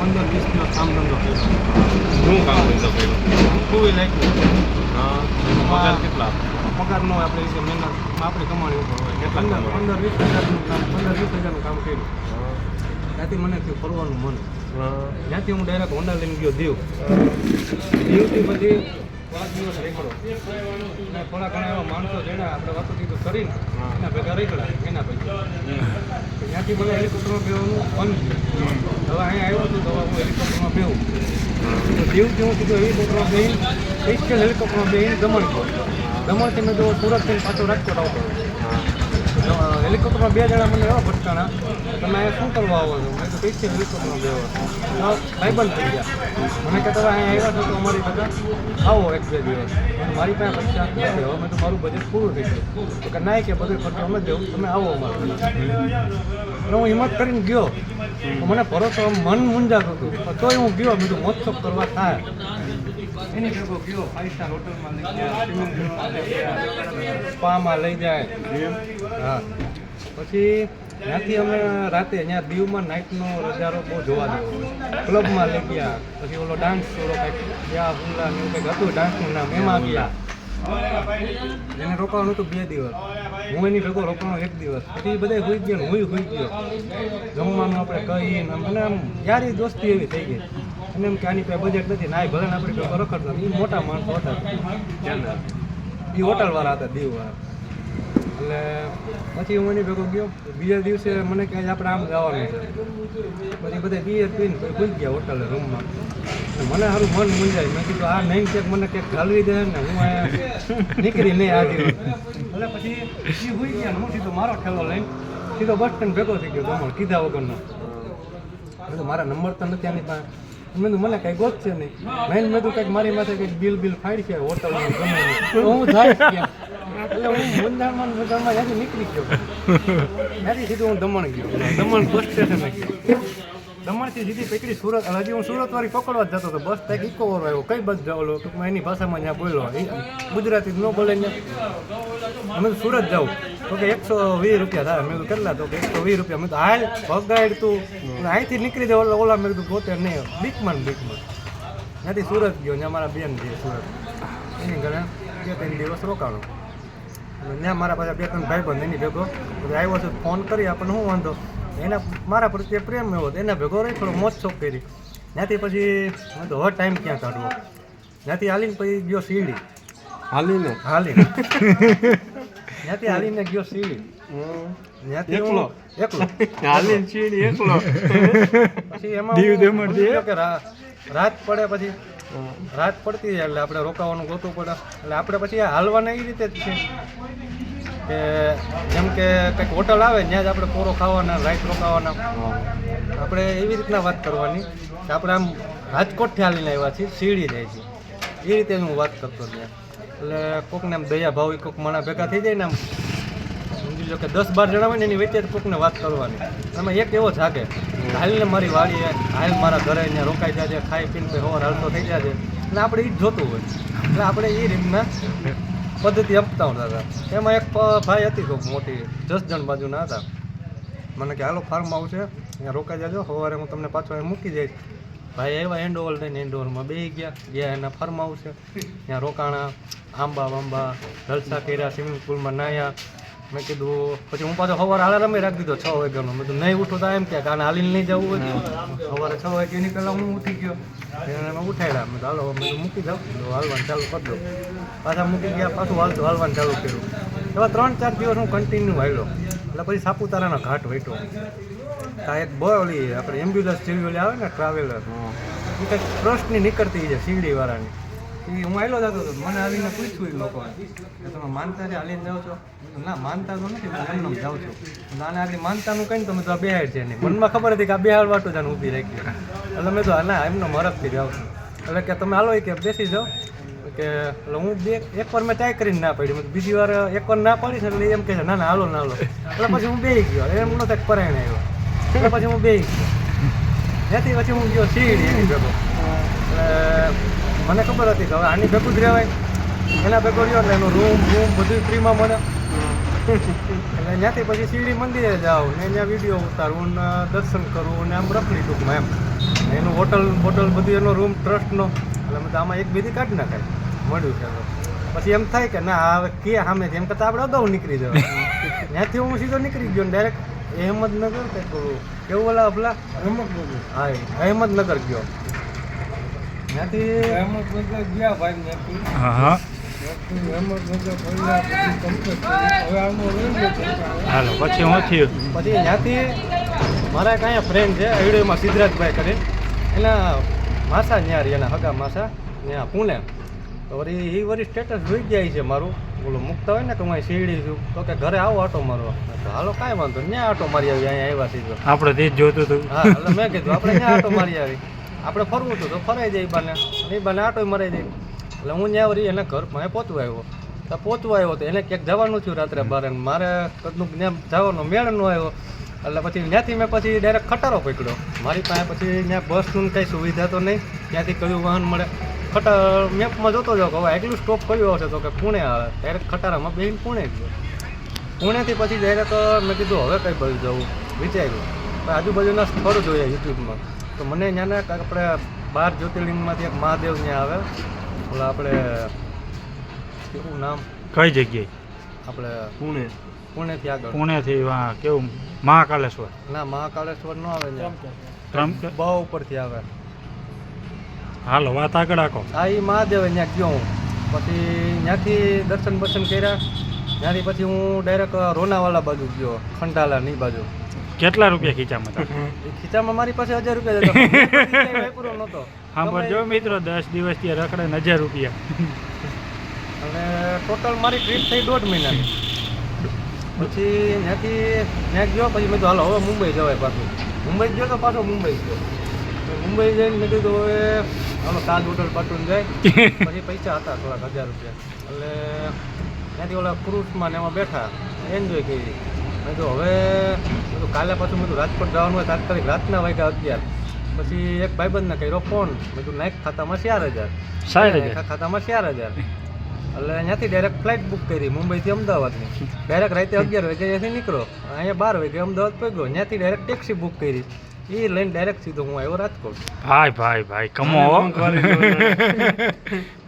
પંદર વીસ દિવસ કામ ધંધો કર્યો શું કામ ધંધો કર્યો કોઈ લાગ્યું હા પગાર કેટલા પગારનો આપણે રીતે મહેનત આપણે કમાણી ઉપર હોય કેટલા? પંદર વીસ હજારનું કામ પંદર વીસ હજારનું કામ કર્યું ત્યાંથી મને થયું ફરવાનું મન ત્યાંથી હું ડાયરેક્ટ હોન્ડા લઈને ગયો દીવ દીવથી પછી પાંચ દિવસ રેકડો અને થોડા ઘણા એવા માણસો જેને આપણે વાતો કીધું કરીને એના ભેગા રેકડા એના પૈસા ત્યાંથી મને હેલિકોપ્ટરમાં બેવાનું થયું હવે અહીંયા આવ્યો હતો તો હું હેલિકોપ્ટરમાં તો દીવથી હું સીધો હેલિકોપ્ટરમાં બેહીને સ્પેશિયલ હેલિકોપ્ટરમાં બેહીને દમણ ગયો દમણથી મેં જો સુરત થઈને પાછો રાજકોટ આવતો હેલિકોપ્ટરમાં બે જણા મને એવા ભટકાણા, તમે અહીંયા શું કરવા આવો છો? મેં તો સ્પેશિયલ હેલિકોપ્ટરમાં બેહો તો ભાઈબંધ થઈ ગયા. મને કહેતા હતા, અહીંયા આવ્યા છો તો અમારી બધા આવો એક બે દિવસ. મારી પાસે પૈસા નથી, હવે મેં તો મારું બજેટ પૂરું થઈ ગયું. તો કે, ના કે બધું ખર્ચો અમે દેવું, તમે આવો અમારું. એટલે હું હિંમત કરીને ગયો. તો મને ભરોસો, મન મૂંઝાતું હતું. તોય હું ગયો બીજું મોજશોખ કરવા થાય. એની ભેગો ગયો ફાઈવ સ્ટાર હોટલમાં સ્પામાં લઈ જાય. હા. પછી ત્યાંથી અમે રાતે અહીંયા દીવમાં નાઇટનો નજારો બહુ જોવા જેવો ક્લબમાં લઈ ગયા. પછી ઓલો ડાન્સ ઓલો કંઈક યા હુમલા એવું કંઈક હતું ડાન્સનું નામ. એમાં ગયા. એને રોકાવાનું હતું બે દિવસ. હું એની ભેગો રોકાણો એક દિવસ. પછી બધા હોઈ ગયો હું હોઈ ગયો. જમવાનું આપણે આમ, અને આમ યારી દોસ્તી એવી થઈ ગઈ. અને એમ કે આની પાસે બજેટ નથી. ના ભલે આપણે ભેગો રખડતા એ મોટા માણસો હતા. એ હોટલવાળા હતા દીવવાળા એટલે પછી હું એની ભેગો ગયો. બીજા દિવસે મને કહે આપણે આમ જવાનું પછી બધા બિયર પીને પછી ભૂલી ગયા હોટલે, રૂમમાં. મને સારું મન મૂંઝાય. મેં કીધું, આ નહીં ક્યાંક મને ક્યાંક ઘાલવી દે ને હું અહીંયા નીકળી નહીં દિવસ એટલે પછી એ ભૂલી ગયા હું સીધો મારો ઠેલો લઈને સીધો બસ સ્ટેન્ડ ભેગો થઈ ગયો દમણ કીધા વગરનો. મેં મારા નંબર તો નથી આની પાસે. મેં મને કઈ ગોતશે નહીં. મેં મેં કંઈક મારી માથે કંઈક બિલ બિલ ફાડી છે હોટલ ગમે હું ક્યાં? એટલે હું મુંદામાં ને મુંદામાં ત્યાંથી નીકળી ગયો. ત્યાંથી સીધું હું દમણ ગયો. દમણ બસ સ્ટેશને ગયો. દમણથી સીધી પકડી સુરત હજી હું સુરત વાળી જ જતો હતો. બસ ત્યાં ઇકો વાળો આવ્યો. કઈ બસ જાવ ટૂંકમાં એની ભાષામાં ત્યાં બોલ્યો. ગુજરાતી ન બોલે ને. અમે સુરત જાઉં. તો કે એકસો વીસ રૂપિયા થાય. મેં કેટલા? તો કે એકસો વીસ રૂપિયા. મેં તો હાલ ભગાડ તું અહીંથી નીકળી જાય ઓલા મેં કીધું, પોતે નહીં બીકમાં ને બીકમાં ત્યાંથી સુરત ગયો ત્યાં મારા બેન છે સુરત. એની ઘરે બે ત્રણ દિવસ રોકાણો. ત્યાં મારા પાછા બે ત્રણ ભાઈ બંધ એની ભેગો. આવ્યો છે ફોન કરી આપણને શું વાંધો? એના મારા પ્રત્યે પ્રેમ એવો એના ભેગો રહી થોડો મોજ શોખ કરી. ત્યાંથી પછી તો હવે ટાઈમ ક્યાં કાઢવો? ત્યાંથી હાલીને પછી ગયો શીરડી. હાલીને? હાલીને. ત્યાંથી હાલીને ગયો શીરડી. હું- એકલો? હાલીને એકલો? પછી એમાં રાત પડે પછી રાત પડતી જાય એટલે આપણે રોકાવાનું ગોતવું પડે. એટલે આપણે પછી હાલવાના એ રીતે જ છે કે જેમ કે કંઈક હોટલ આવે, ત્યાં જ આપણે પૂરો ખાવાના રાઈટ રોકાવાના. આપણે એવી રીતના વાત કરવાની કે આપણે આમ રાજકોટથી હાલીને આવ્યા છીએ, શીરડી જાય છે. એ રીતે હું વાત કરતો ત્યાં એટલે કોકને આમ દયા ભાવ કોક માણા ભેગા થઈ જાય ને આમ, સમજી લો કે દસ બાર જણા હોય ને એની વચ્ચે જ કોકને વાત કરવાની. એમાં એક એવો જાગે હાલને મારી વાડીએ હાલ મારા ઘરે અહીંયા રોકાઈ જાય ખાઈ પીને હવાર હાલતો થઈ જાય એટલે આપણે એ જ જોતું હોય. એટલે આપણે એ રીતના પદ્ધતિ અપનાવતા હતા. એમાં એક ભાઈ હતી ખૂબ મોટી, દસ જણ બાજુના હતા. મને કે, હાલો ફાર્મ છે. અહીંયા રોકાઈ જાજો. સવારે હું તમને પાછો અહીં મૂકી જઈશ. ભાઈ આવ્યા હેન્ડઓવર લઈને, હેન્ડઓવરમાં બે ગયા. ગયા એના ફાર્મ હાઉસ છે. ત્યાં રોકાણા, આંબા વાંબા, જલસા કર્યા સ્વિમિંગ પુલમાં નાહ્યા. મેં કીધું, પછી હું પાછો સવારે રમી રાખી દીધો, છ વાગ્યાનો. મેં કીધું, નહીં ઉઠો તો એમ કે કાને હાલીને નહીં જવું હોય સવારે છ વાગ્યાની પહેલાં હું ઉઠી ગયો. એને મેં ઉઠાડ્યા. મેં હાલો મેં મૂકી જાઉં. હાલવાનું ચાલુ કરી દો. પાછા મૂકી ગયા, પાછું હાલતું હાલવાનું ચાલુ કર્યું. એવા ત્રણ ચાર દિવસ હું કન્ટિન્યુ હાલ્યો. એટલે પછી સાપુતારાના ઘાટ વેઠો. આ એક બ આપણે એમ્બ્યુલન્સ જેવી આવે ને ટ્રાવેલર એ કંઈક ટ્રસ્ટની નીકળતી છે શિરડીવાળાની. હું આવેલો જતો હતો મને આવીને પૂછ્યું એ લોકોને કે તમે માનતા છે, હાલીને જાઓ છો? ના, માનતા તો નથી, હું એમને જાઉં છું. નાને આગળ માનતાનું કઈ તમે તો આ બેહાડ છે નહીં મનમાં ખબર હતી કે આ બેહાડ વાટો જાણ ઊભી રાખી. એટલે મેં તો, ના, એમનો મરફથી જાઉં છું. એટલે કે, તમે હાલો કે બેસી જાઓ. કે, એટલે હું બે એકવાર મેં ટ્રાય કરીને ના પાડી. બીજી વાર એકવાર ના પાડીશ એટલે એમ કહે છે, ના ના, હાલો ના હાલો. એટલે પછી હું બેહી ગયો. એમ કંઈક પરાયણ આવ્યો. એટલે પછી હું બેહી ગયો. એથી પછી હું ગયો સીડી એની ભેગો. એટલે મને ખબર હતી કે હવે આની ભેગું જ રહેવાય. એના ભેગો રહ્યો એટલે એનો રૂમ રૂમ બધું ફ્રીમાં મળે. એટલે ત્યાંથી પછી શિરડી મંદિરે જાઉં ને ત્યાં વીડિયો ઉતારવું ને દર્શન કરવું ને આમ રખડી ટૂંકમાં એમ. એનું હોટલ બોટલ બધું એનો રૂમ ટ્રસ્ટનો એટલે મેં આમાં એક બીજી કાઢી નાખાય. મળ્યું છે પછી એમ થાય કે ના હવે કે સામે એમ કરતાં આપણે અગાઉ નીકળી જવાય. ત્યાંથી હું સીધો નીકળી ગયો ડાયરેક્ટ અહેમદનગર કે કેવું ઓલા અભલા અહેમદનગર. હા અહેમદનગર ગયો. હાલો પછી હું થયું? પછી ત્યાંથી મારા એક અહીંયા ફ્રેન્ડ છે હૈડેમાં સિદ્ધરાજભાઈ કરી. એના માસા ન્યા રહી એના હગા માસા ત્યાં પુણે. તો વળી એ વળી સ્ટેટસ જોઈ ગયા છે મારું. બોલું મૂકતા હોય ને કે હું અહીં શેરડી છું તો કે ઘરે આવો આટો મારવા. હાલો કાંઈ વાંધો નહીં, ત્યાં આટો મારી આવી અહીંયા આવ્યા સીધો આપણે તે જ જોતું હતું. હા એટલે મેં કીધું આપણે ત્યાં આટો મારી આવી. આપણે ફરવું હતું તો ફરાઈ જાય બાને. એ બાને આટો મરાઈ જાય. એટલે હું ત્યાં વળી એના ઘર પાસે પહોંચવા આવ્યો. તો પહોંચવા આવ્યો તો એને ક્યાંક જવાનું થયું રાત્રે બારે. મારે કદનું ત્યાં જવાનો મેળ ન આવ્યો. એટલે પછી ત્યાંથી મેં પછી ડાયરેક્ટ ખટારો પકડ્યો. મારી પાસે પછી ત્યાં બસનું કંઈ સુવિધા તો નહીં. ત્યાંથી કયું વાહન મળે. ખટા મેપમાં જોતો કે હવે એટલું સ્ટોપ કર્યો હશે તો કે પુણે આવે. ડાયરેક્ટ ખટારામાં બેન પુણે ગયો. પુણેથી પછી ડાયરેક્ટ મેં કીધું હવે કંઈ બધું જવું. વિચાર્યું. આજુબાજુના સ્થળ જોઈએ યુટ્યુબમાં તો મને ત્યાંના આપણે બાર જ્યોતિર્લિંગમાંથી એક મહાદેવ ત્યાં આવે. ઓલા આપણે કેવું નામ? કઈ જગ્યાએ? આપણે પુણે. પુણેથી આગળ. પુણેથી હા કેવું? મહાકાલેશ્વર. ના મહાકાલેશ્વર ન આવે ને બહુ ઉપરથી આવે. હાલો વાત આગળ આખો. આ એ મહાદેવ ત્યાં ગયો હું. પછી ત્યાંથી દર્શન બર્શન કર્યા. ત્યાંથી પછી હું ડાયરેક્ટ રોનાવાલા બાજુ ગયો ખંડાલા ની બાજુ. કેટલા રૂપિયા ખીચામાં હતા? ખીચામાં મારી પાસે હજાર રૂપિયા વાપર્યો નહોતો. સાંભળજો મિત્રો દસ દિવસ ત્યાં રખડે હજાર રૂપિયા. અને ટોટલ મારી ટ્રીપ થઈ દોઢ મહિનાની. પછી ત્યાંથી ત્યાં ગયો પછી મેં કીધું હાલો હવે મુંબઈ જવાય પાછું. મુંબઈ ગયો તો પાછો મુંબઈ ગયો. મુંબઈ જઈને મેં કીધું હવે હાલો તાજ હોટલ પાટું જાય. પછી પૈસા હતા થોડાક હજાર રૂપિયા. એટલે ત્યાંથી ઓલા ક્રુઝમાં ને એમાં બેઠા. એન્જોય કરી. કીધું હવે મેં કાલે પાછું બધું રાજકોટ જવાનું હોય તાત્કાલિક રાતના વાગ્યા અગિયાર. પછી એક ભાઈબંધને કર્યો ફોન. બધું નાઇક ખાતામાં ચાર હજાર. સાઠ હજાર? ખાતામાં ચાર હજાર. એટલે અહીંયાથી ડાયરેક્ટ ફ્લાઇટ બુક કરી મુંબઈથી અમદાવાદની. ડાયરેક્ટ રાતે અગિયાર વાગે અહીંયાથી નીકળો અહીંયા બાર વાગે અમદાવાદ પહોંચ્યો. ત્યાંથી ડાયરેક્ટ ટેક્સી બુક કરી. એ લઈને ડાયરેક્ટ સીધો હું આવ્યો રાજકોટ. ભાઈ ભાઈ ભાઈ કમો હો.